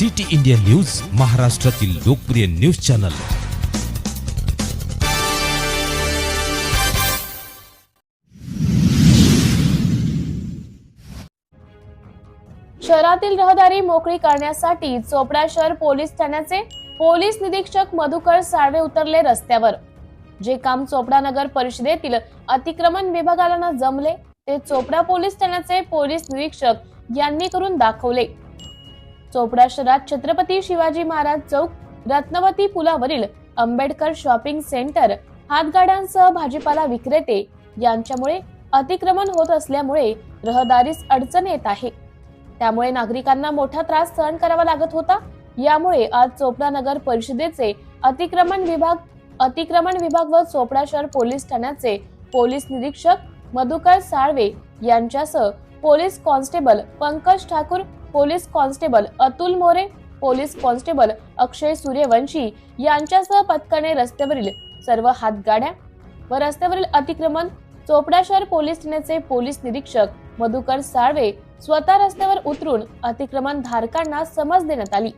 City India news महाराष्ट्रातील लोकप्रिय news channel. शहरातील रहदारी मोकळी करण्यासाठी चोपडा शहर पोलीस ठाण्याचे पोलीस निरीक्षक मधुकर साळवे उतरले रस्त्यावर. जे काम चोपडा नगर परिषदेतील अतिक्रमण विभागाला जमले ते चोपडा पोलीस ठाण्याचे पोलीस निरीक्षक यांनी करून दाखवले. चोपडा शहरात छत्रपती शिवाजी महाराज चौक रत्नवती पुलावरील आंबेडकर शॉपिंग सेंटर हातगाड्यांसह भाजीपाला विक्रेते यांच्यामुळे अतिक्रमण होत असल्यामुळे रहदारीस अडचण येत आहे. त्यामुळे नागरिकांना मोठा त्रास सहन करावा लागत होता. यामुळे आज चोपडा नगर परिषदेचे अतिक्रमण विभाग अतिक्रमण विभाग व चोपडा शहर पोलीस ठाण्याचे पोलीस निरीक्षक मधुकर साळवे यांच्यासह police constable Pankaj Thakur police constable Atul More police constable Akshay Suryavanshi यांच्यासह पथकाने रस्त्यावरील सर्व हातगाड्या व रस्त्यावरील अतिक्रमण चोपडा शहर पोलीस ठाण्याचे पोलीस निरीक्षक मधुकर साळवे स्वतः रस्त्यावर उतरून अतिक्रमण धारकांना समज देण्यात आली.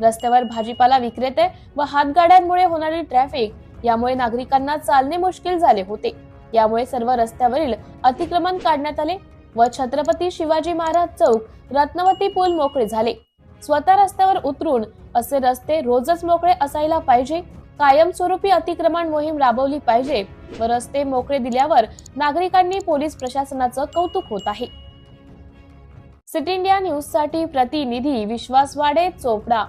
रस्त्यावर भाजीपाला विक्रेते व हातगाड्यांमुळे होणारी ट्रॅफिक यामुळे नागरिकांना चालणे मुश्किल झाले होते. यामुळे सर्व रस्त्यावरील अतिक्रमण काढण्यात आले व छत्रपती शिवाजी महाराज चौक रत्नवती पूल मोकळे झाले. स्वतः रस्त्यावर उतरून असे रस्ते रोजच मोकळे असायला पाहिजे कायमस्वरूपी अतिक्रमण मोहीम राबवली पाहिजे व रस्ते मोकळे दिल्यावर नागरिकांनी पोलीस प्रशासनाचं कौतुक होत आहे. सिटी इंडिया न्यूजसाठी प्रतिनिधी विश्वास वाडे चोपडा.